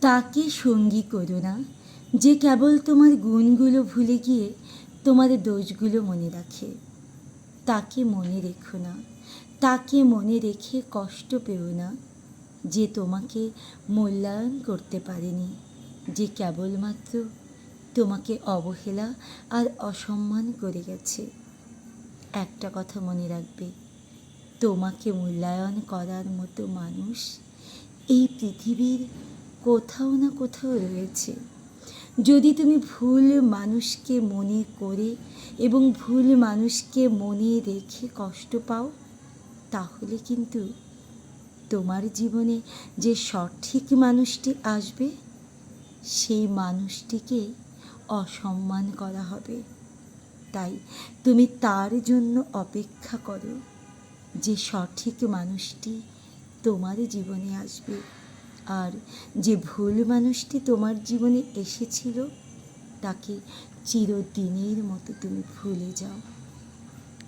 তাকে সঙ্গী করো না। যে কেবল তোমার গুণগুলো ভুলে গিয়ে তোমার দোষগুলো মনে রাখে, তাকে মনে রেখো না। তাকে মনে রেখে কষ্ট পেও না, যে তোমাকে মূল্যায়ন করতে পারেনি, যে কেবলমাত্র তোমাকে অবহেলা আর অসম্মান করে গেছে। একটা কথা মনে রাখবে, তোমাকে মূল্যায়ন করার মতো মানুষ এই পৃথিবীর কোথাও না কোথাও রয়েছে। যদি তুমি ভুল মানুষকে মনে করে এবং ভুল মানুষকে মনে রেখে কষ্ট পাও, তাহলে কিন্তু তোমার জীবনে যে সঠিক মানুষটি আসবে, সেই মানুষটিকে অসম্মান করা হবে। তাই তুমি তার জন্য অপেক্ষা করো যে সঠিক মানুষটি তোমার জীবনে আসবে। আর যে ভুল মানুষটি তোমার জীবনে এসেছিল তাকে চিরদিনের মতো তুমি ভুলে যাও।